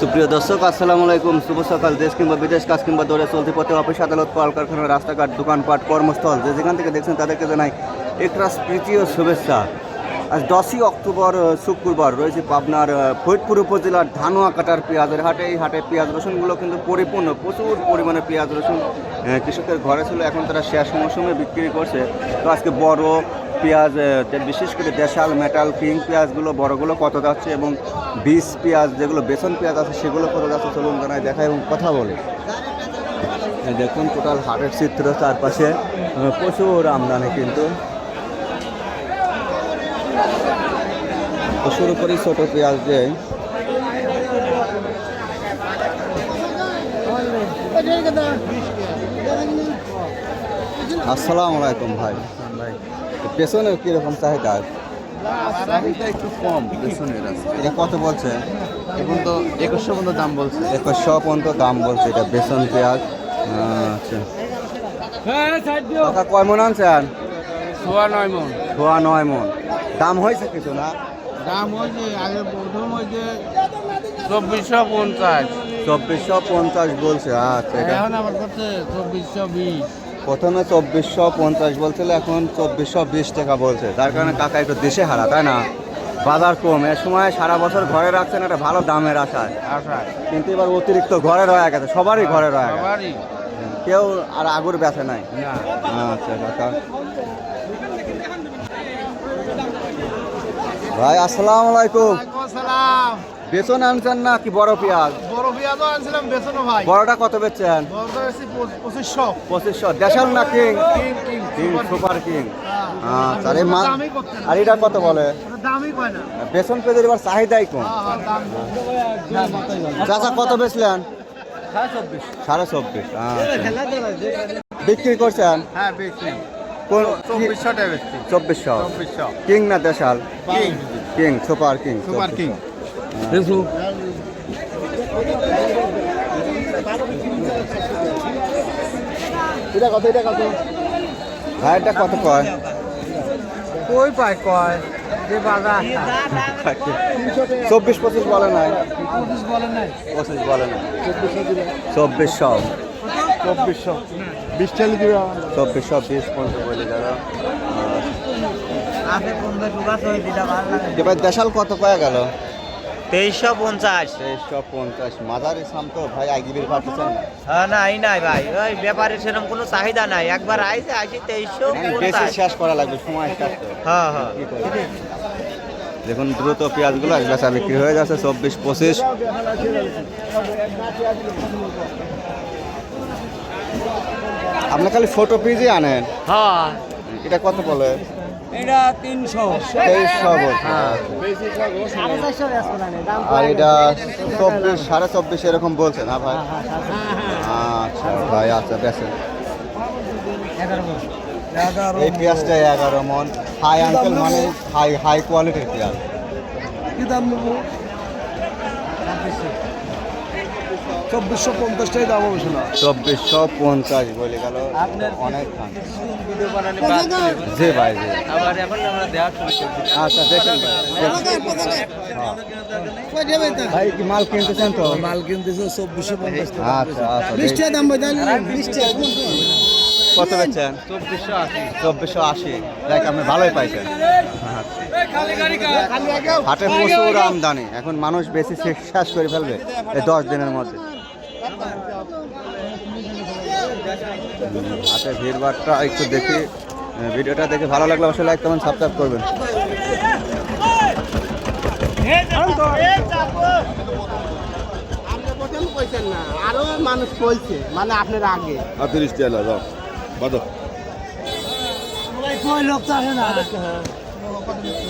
সুপ্রিয় দর্শক, আসসালামু আলাইকুম। শুভ সকাল। দেশ কিংবা বিদেশ, কাজ কিংবা দৌড়ে চলতে পথে অফিস, আদালত, কলকারখানা, রাস্তাঘাট, দোকানপাট, কর্মস্থল, যে যেখান থেকে দেখছেন তাদেরকে জানাই একটা প্রীতি ও শুভেচ্ছা। আজ দশই অক্টোবর শুক্রবার রয়েছে পাবনার ফরিদপুর উপজেলার ধানুয়া কাটার পেঁয়াজের হাটে। এই হাটে পেঁয়াজ রসুনগুলো কিন্তু পরিপূর্ণ, প্রচুর পরিমাণে পেঁয়াজ রসুন কৃষকের ঘরে ছিল। এখন তারা শেষ মৌসুমে বিক্রি করছে। তো আজকে বড় পেঁয়াজ বিশেষ করে দেশাল, মেটাল কিং পেঁয়াজগুলো বড়গুলো কত যাচ্ছে এবং বিষ পেঁয়াজ যেগুলো বেসন পেঁয়াজ আছে সেগুলো কত যাচ্ছে চলুন জানাই দেখা এবং কথা বলে। দেখুন টোটাল হাটের চিত্র চারপাশে প্রচুর আমদানি কিন্তু। শুরু করি ছোট পেঁয়াজ দিয়ে। আসসালামু আলাইকুম ভাই। ভাই পেছনের কীরকম চাহিদা? চাহিদা একটু কম পেছনের আছে এটা কত বলছে? এখন তো একুশশো পর্যন্ত দাম বলছে। পর্যন্ত দাম বলছে এটা বেসন পেঁয়াজ আচ্ছা। কয় মন আনছেন? সোয়া নয় মন। সোয়া নয় মন। দাম হয়েছে কিছু না? দাম হয়েছে আগে প্রথম হয়েছে চব্বিশশো পঞ্চাশ। চব্বিশশো পঞ্চাশ বলছে আচ্ছা। এখন আমার কাছে চব্বিশশো বিশ। প্রথমে চব্বিশশো পঞ্চাশ বলছিল এখন চব্বিশশো বিশ টাকা বলছে। যার কারণে কাকা একটু দেশে হারা তাই না? বাজার কম। এ সময় সারা বছর ঘরে রাখছেন একটা ভালো দামের আশায়। আশা কিন্তু এবার অতিরিক্ত ঘরে রয়ে গেছে সবারই ঘরে রয়ে গেছে। কেউ আর আগুর বেচে নাই। আচ্ছা কাকা। ভাই আসসালামু আলাইকুম। বেসন আনছেন না কি বড় পেঁয়াজ? বড় আনছিলাম বেতনও ভাই। বড়টা কত বেচছেন? পঁচিশশো। পঁচিশশো। দেশাল না কিং? Super king. হ্যাঁ। আচ্ছা এই মাছ দামই করতে না। আর এটা কত বলে? দামই কয় না। বেসন পেঁয়াজের এবার চাহিদাই কম হ্যাঁ, হ্যাঁ, চাচা কত বেচলেন? সাড়ে চব্বিশ। আচ্ছা। বিক্রি করছেন? হ্যাঁ বেশি চব্বিশশো কিং না দেশাল? King. King super king super king. এটা কত এটা কত? ভাই এটা কত কয়? কই পায় কয়? যে বাজার চব্বিশ পঁচিশ বলে নাই। পঁচিশ বলে নাই। নাই চব্বিশশো বিশ চালি দিবে বিশ বলে এবার দেশাল কত কয়ে গেল? তেইশশো পঞ্চাশ। তেইশশো পঞ্চাশ। মাদারি সাম তো ভাই আগিবির পাঠাচ্ছেন না। হ্যাঁ নাই নাই ভাই। ওই ব্যাপারে সেরকম কোনো চাহিদা নাই। একবার আইসে আসি তেইশশো বেশি পঞ্চাশ শেষ করা লাগবে সময় শেষ হ্যাঁ হ্যাঁ। দেখুন দ্রুত পেঁয়াজগুলো এক বেচা বিক্রি হয়ে যাচ্ছে চব্বিশ পঁচিশ। আপনি খালি ফটো পিসই আনেন। হ্যাঁ। এটা কত বলে? এটা তিনশো। তেইশশো বলছে। আর এটা চব্বিশ সাড়ে চব্বিশ এরকম বলছে না ভাই? আচ্ছা ভাই আচ্ছা বেছেন এই পেঁয়াজটা এগারো মন। হাই আঙ্কেল মানে হাই হাই কোয়ালিটির পেঁয়াজ। কি দাম নেব? চব্বিশশো পঞ্চাশটাই দাম হবে শোনা চব্বিশশো পঞ্চাশ বলে গেল। অনেক জি ভাই জি। আচ্ছা দেখেন। ভাই কি মাল কিনতেছেন তো? মাল কিনতেছে চব্বিশশো পঞ্চাশ আচ্ছা আচ্ছা। বিশ টাকা দাম ভাই বিশ টাকা কত বেচছেন চব্বিশশো আশি। চব্বিশশো আশি। দেখ আপনি ভালোই পাইছেন হাটে প্রচুর আমদানি। এখন মানুষ বেশি শেষ- শেষ করে ফেলবে। এই দশ দিনের মধ্যে। হাটে ভিড়ভাড়টা একটু দেখি ভিডিওটা দেখে ভালো লাগলে অবশ্যই লাইক কমেন্ট সাবস্ক্রাইব করবেন। আরও মানুষ কইছে মানে আপনার আগে তিরিশ টাকা দাও। বাদো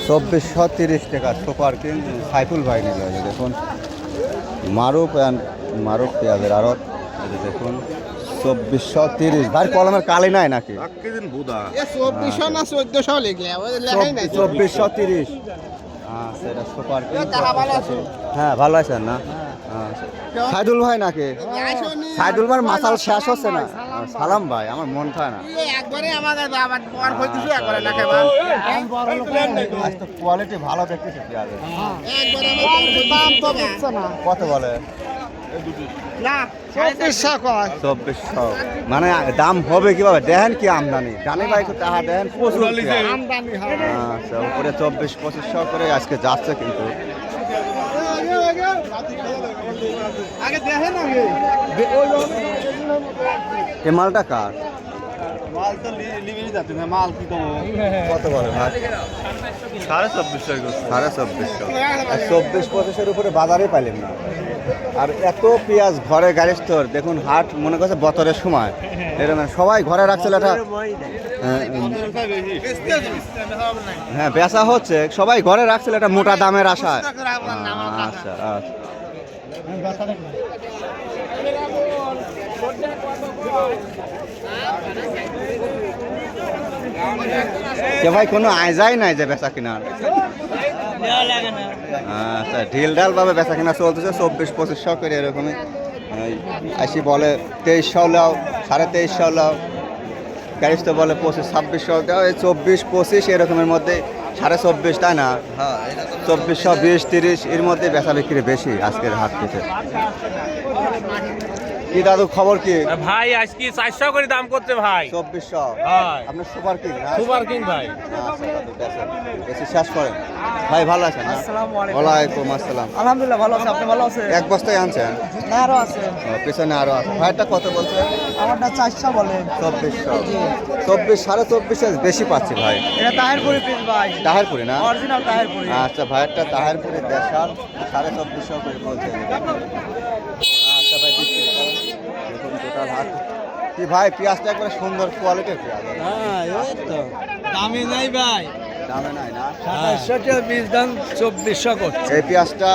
চব্বিশশো তিরিশ টাকা সুপার কিং সাইফুল ভাই নিল দেখুন। মারুফ অ্যান্ড মারুফ পেঁয়াজের যে দেখুন চব্বিশশো তিরিশ। ভাই কলমের কালি নাই নাকি? চব্বিশশো না চোদ্দশো লিখলে চব্বিশশো তিরিশ। আচ্ছা এটা হ্যাঁ ভালো আছেন না? আচ্ছা। সাইদুল ভাই নাকি? সাইদুল ভাই মাসাল শেষ হচ্ছে না? সালাম ভাই। আমার মন খায় না। কোয়ালিটি ভালো দেখতেছি না কত বলে? চব্বিশশো মানে দাম হবে কীভাবে? দেখেন কি আমদানি। জানি ভাই তো টাকা দেখেন প্রচুর আচ্ছা উপরে চব্বিশ পঁচিশশো করে আজকে যাচ্ছে কিন্তু। আগে দেখেন মালটা কার? সাড়ে চব্বিশশো সাড়ে চব্বিশশো চব্বিশ পঁচিশের উপরে বাজারে পাইলেন না। আর এত পেঁয়াজ ঘরে গাড়ি স্টোর দেখুন হাট মনে করছে বতরের সময়। এরকম সবাই ঘরে রাখছিল একটা হ্যাঁ, বেচা হচ্ছে সবাই ঘরে রাখছিল এটা মোটা দামের আশায়। আচ্ছা আচ্ছা। ভাই কোনো আয়জাই নাই যে বেচা কিনার? আচ্ছা ঢিল ঢাল ভাবে বেচা কিনা চলতেছে চব্বিশ পঁচিশশো করে এরকমই। আসি বলে তেইশশো লাও সাড়ে তেইশশো লাও। গ্যারিস তো বলে পঁচিশ ছাব্বিশশো দাও এই চব্বিশ পঁচিশ এরকমের মধ্যে সাড়ে চব্বিশ তাই না? চব্বিশশো বিশ তিরিশ এর মধ্যে বেচা বিক্রি বেশি আজকের হাত থেকে কি দাদু খবর কি? ভাই আজকে চারশো করে দাম করছে ভাই। চব্বিশশো। হয় আপনার সুপার কিং সুপার কিং ভাই। আচ্ছা। বেশি শেষ করেন। ভাই ভালো আছেন না? ওয়ালাইকুম আসসালাম। আলহামদুলিল্লাহ ভালো আছে। আপনি ভালো আছে এক বস্তায় আনছেন? না আরও আছে। পিছনে আরও আছে। ভাইটা কত বলছে? আমারটা চারশো বলে। চব্বিশশো। চব্বিশ সাড়ে চব্বিশে বেশি পাচ্ছি ভাই। এটা তাহেরপুরি পিস ভাই। তাহেরপুরি না? অরিজিনাল তাহেরপুরি। আচ্ছা ভাইয়েরটা তাহেরপুরি দেশাল সাড়ে চব্বিশশো করে বলছে আচ্ছা ভাই বিক্রি করেন। দেখুন টোটাল হাট কি ভাই পেঁয়াজটা একবারে সুন্দর কোয়ালিটির পেঁয়াজ। হ্যাঁ ওই তো। দামি নাই ভাই। দামে নাই না? সাতাশশো বীজ দাম চব্বিশশো করছে। এই পেঁয়াজটা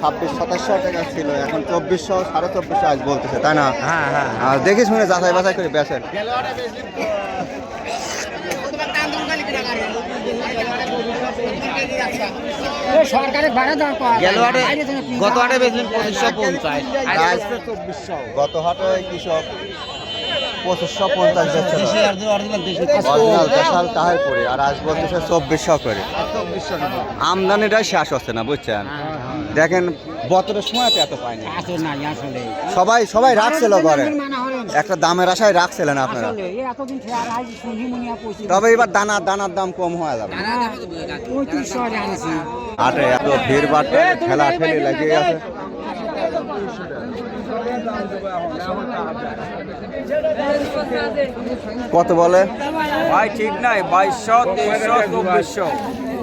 ছাব্বিশ সাতাশশো টাকা ছিল এখন চব্বিশশো সাড়ে চব্বিশশো আজ বলতেছে তাই না? হ্যাঁ হ্যাঁ আর দেখি শুনে যাচাই বাছাই করে বেচেন। গেলোয়ারে গত হাটে বেচলেন পঁচিশশো পঞ্চাশ। গত হাটে কৃষক পঁচিশশো পঞ্চাশ যাচ্ছে অরিজিনাল দেশাল পরে আর আজ বলতেছে চব্বিশশো করে। আমদানিটাই শেষ হচ্ছে না বুঝছেন? দেখেন বতরের সময় তো এত পাইনি সবাই সবাই রাখছিল ঘরে। একটা দামের আশায় রাখছিলেন আপনারা। তবে এবার দানা দানার দাম কম হয়ে যাবে। এত ভিড় বাড়তে ঠেলা ঠেলি লাগিয়ে আছে। কত বলে? ভাই ঠিক নাই বাইশশো তেইশশো চব্বিশশো।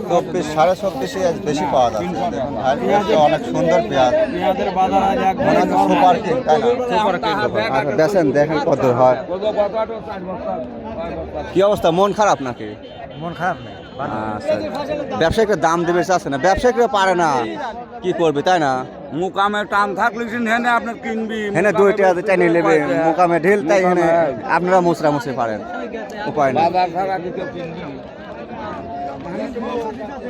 চব্বিশ সাড়ে চব্বিশে আজ বেশি পাওয়া যাচ্ছে। দেখুন, আর পেঁয়াজটা অনেক সুন্দর পেঁয়াজ পেঁয়াজের বাজার আজ এক মনে হচ্ছে সুপার কিং তাই না? আচ্ছা দেখেন দেখেন কত হয়। কি অবস্থা? মন খারাপ নাকি? মন খারাপ নেই আচ্ছা ব্যবসায়িকরা দাম দেবে চাচ্ছে না? ব্যবসায়িকরা পারে না। কি করবে তাই না? মুকামে টান থাকলে হেনে আপনি কিনবি। হেনে দুইটা টেনে নেবে। মোকামে ঢেল তাই হেনে আপনারা মুসরা মুসরি পারেন। উপায় নেই। কিছু কিনবি